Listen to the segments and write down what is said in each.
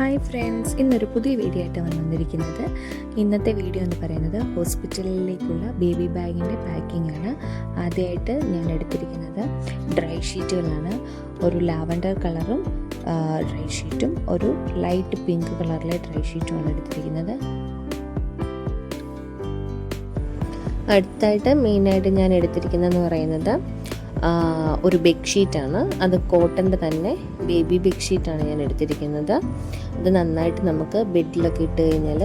Hi friends ഇന്നൊരു പുതിയ video ആയിട്ട് വന്നിരിക്കുന്നത്. ഇന്നത്തെ വീഡിയോ എന്ന് പറയുന്നത് ഹോസ്പിറ്റലിലേക്കുള്ള ബേബി ബാഗിന്റെ പാക്കിംഗ് ആണ്. ആദ്യമായിട്ട് ഞാൻ എടുത്തിരിക്കുന്നത് ഡ്രൈ ഷീറ്റുകളാണ്. ഒരു ലാവൻഡർ കളറും ഡ്രൈ ഷീറ്റും ഒരു ലൈറ്റ് പിങ്ക് കളറിലെ ഡ്രൈ ഷീറ്റുമാണ് എടുത്തിരിക്കുന്നത്. അടുത്തായിട്ട് മെയിനായിട്ട് ഞാൻ എടുത്തിരിക്കുന്നതെന്ന് പറയുന്നത് ഒരു ബെഡ്ഷീറ്റാണ്. അത് കോട്ടന്റെ തന്നെ ബേബി ബെഡ്ഷീറ്റാണ് ഞാൻ എടുത്തിരിക്കുന്നത്. അത് നന്നായിട്ട് നമുക്ക് ബെഡിലൊക്കെ ഇട്ട് കഴിഞ്ഞാൽ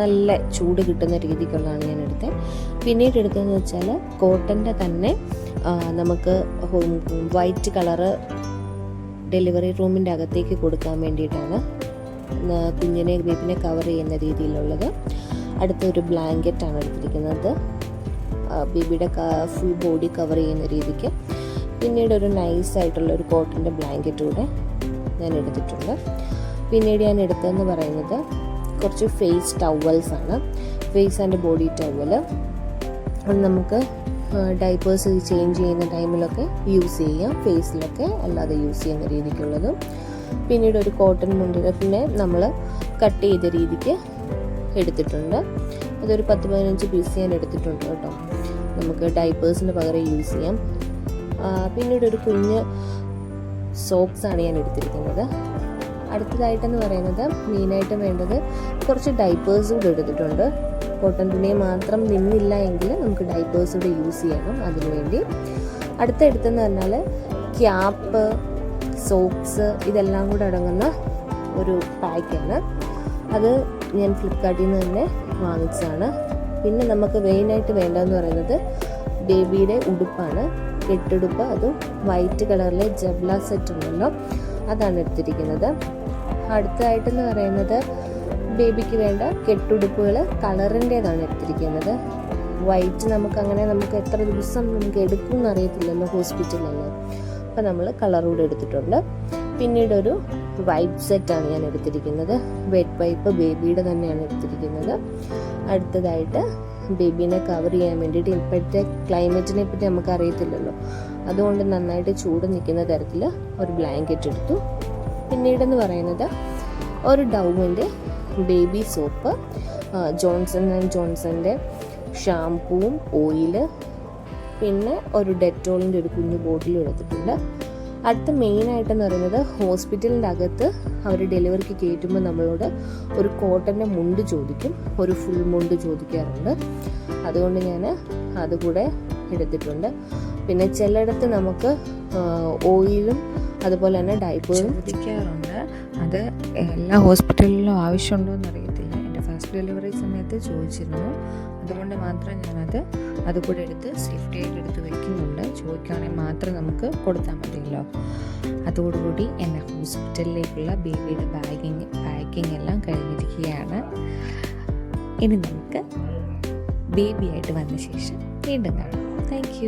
നല്ല ചൂട് കിട്ടുന്ന രീതിക്കുള്ളതാണ് ഞാൻ എടുത്തത് പിന്നീട് എടുത്തതെന്ന് വെച്ചാൽ കോട്ടന്റെ തന്നെ നമുക്ക് വൈറ്റ് കളറ് ഡെലിവറി റൂമിന്റെ അകത്തേക്ക് കൊടുക്കാൻ വേണ്ടിയിട്ടാണ് കുഞ്ഞിനെ ബേബിനെ കവർ ചെയ്യുന്ന രീതിയിലുള്ളത്. അടുത്തൊരു ബ്ലാങ്കറ്റാണ് എടുത്തിരിക്കുന്നത്. ബേബിയുടെ ഫുൾ ബോഡി കവർ ചെയ്യുന്ന രീതിക്ക് പിന്നീട് ഒരു നൈസ് ആയിട്ടുള്ള ഒരു കോട്ടന്റെ ബ്ലാങ്കറ്റ് കൂടെ ഞാൻ എടുത്തിട്ടുണ്ട്. പിന്നീട് ഞാൻ എടുത്തതെന്ന് പറയുന്നത് കുറച്ച് ഫേസ് ടവൽസ് ആണ്. ഫേസ് ആൻഡ് ബോഡി ടവൽ അത് നമുക്ക് ഡൈപ്പേഴ്സ് ചേഞ്ച് ചെയ്യുന്ന ടൈമിലൊക്കെ യൂസ് ചെയ്യാം. ഫേസിലൊക്കെ അല്ലാതെ യൂസ് ചെയ്യുന്ന രീതിക്കുള്ളതും. പിന്നീട് ഒരു കോട്ടൺ മുണ്ടിനെ നമ്മൾ കട്ട് ചെയ്ത രീതിക്ക് എടുത്തിട്ടുണ്ട്. അതൊരു പത്ത് പതിനഞ്ച് പീസ് ഞാൻ എടുത്തിട്ടുണ്ട് കേട്ടോ. നമുക്ക് ഡൈപ്പേഴ്സിന് പകരം യൂസ് ചെയ്യാം. പിന്നീട് ഒരു കുഞ്ഞ് സോക്സ് ആണ് ഞാൻ എടുത്തിരിക്കുന്നത്. അടുത്തതായിട്ടെന്ന് പറയുന്നത് മെയിനായിട്ട് വേണ്ടത് കുറച്ച് ഡൈപ്പേഴ്സ് കൂടെ എടുത്തിട്ടുണ്ട്. കോട്ടൺ തുണിയെ മാത്രം നിന്നില്ല എങ്കിൽ നമുക്ക് ഡൈപ്പേഴ്സ് കൂടെ യൂസ് ചെയ്യണം അതിനുവേണ്ടി അടുത്ത എടുത്തെന്ന് പറഞ്ഞാൽ ക്യാപ്പ് സോക്സ് ഇതെല്ലാം കൂടെ അടങ്ങുന്ന ഒരു പാക്കാണ് അത് ഞാൻ ഫ്ലിപ്കാർട്ടിൽ നിന്ന് തന്നെ വാങ്ങിച്ചതാണ്. പിന്നെ നമുക്ക് മെയിനായിട്ട് വേണ്ടതെന്ന് പറയുന്നത് ബേബിയുടെ ഉടുപ്പാണ്. കെട്ടുടുപ്പ് അതും വൈറ്റ് കളറിലെ ജബ്ല സെറ്റ് ഉണ്ടല്ലോ. അതാണ് എടുത്തിരിക്കുന്നത്. അടുത്തതായിട്ടെന്ന് പറയുന്നത് ബേബിക്ക് വേണ്ട കെട്ടുടുപ്പുകൾ കളറിന്റേതാണ് എടുത്തിരിക്കുന്നത്. വൈറ്റ് നമുക്ക് അങ്ങനെ നമുക്ക് എത്ര ദിവസം നമുക്ക് എടുക്കും എന്നറിയത്തില്ലല്ലോ ഹോസ്പിറ്റലിലല്ലേ അപ്പം നമ്മൾ കളർ കൂടെ എടുത്തിട്ടുണ്ട്. പിന്നീട് വൈപ്പ് സെറ്റാണ് ഞാൻ എടുത്തിരിക്കുന്നത് വെറ്റ് വൈപ്പ് ബേബിയുടെ തന്നെയാണ് എടുത്തിരിക്കുന്നത്. അടുത്തതായിട്ട് ബേബീനെ കവർ ചെയ്യാൻ വേണ്ടിയിട്ട് ഇപ്പോഴത്തെ ക്ലൈമറ്റിനെ പറ്റി നമുക്ക് അറിയത്തില്ലല്ലോ അതുകൊണ്ട് നന്നായിട്ട് ചൂട് നിൽക്കുന്ന തരത്തിൽ ഒരു ബ്ലാങ്കറ്റ് എടുത്തു. പിന്നീടെന്ന് പറയുന്നത് ഒരു ഡൗവിന്റെ ബേബി സോപ്പ് ജോൺസൺ ആൻഡ് ജോൺസന്റെ ഷാംപൂവും ഓയിൽ പിന്നെ ഒരു ഡെറ്റോളിന്റെ ഒരു കുഞ്ഞു ബോട്ടിലും എടുത്തിട്ടുണ്ട്. അടുത്ത മെയിൻ ആയിട്ടെന്ന് പറയുന്നത് ഹോസ്പിറ്റലിന്റെ അകത്ത് അവർ ഡെലിവറിക്ക് കയറ്റുമ്പോൾ നമ്മളോട് ഒരു കോട്ടന്റെ മുണ്ട് ചോദിക്കും ഒരു ഫുൾ മുണ്ട് ചോദിക്കാറുണ്ട്. അതുകൊണ്ട് ഞാൻ അതുകൂടെ എടുത്തിട്ടുണ്ട്. പിന്നെ ചിലയിടത്ത് നമുക്ക് ഓയിലും അതുപോലെ തന്നെ ഡയപ്പറും ചോദിക്കാറുണ്ട്. അത് എല്ലാ ഹോസ്പിറ്റലിലും ആവശ്യമുണ്ടോ എന്ന് അറിയത്തില്ല എന്റെ ഫസ്റ്റ് ഡെലിവറി സമയത്ത് ചോദിച്ചിരുന്നു. അതുകൊണ്ട് മാത്രം ഞാനത് അതുകൂടെ എടുത്ത് സേഫ്റ്റി ആയിട്ട് എടുത്ത് വെക്കുന്നുണ്ട്. ചോദിക്കുകയാണെങ്കിൽ മാത്രം നമുക്ക് കൊടുത്താൽ മതിയല്ലോ. അതോടുകൂടി എന്റെ ഹോസ്പിറ്റലിലേക്കുള്ള ബേബിയുടെ ബാഗിങ് പാക്കിംഗ് എല്ലാം കഴിഞ്ഞിരിക്കുകയാണ്. ഇനി നമുക്ക് ബേബിയായിട്ട് വന്ന ശേഷം വീണ്ടും കാണാം. താങ്ക്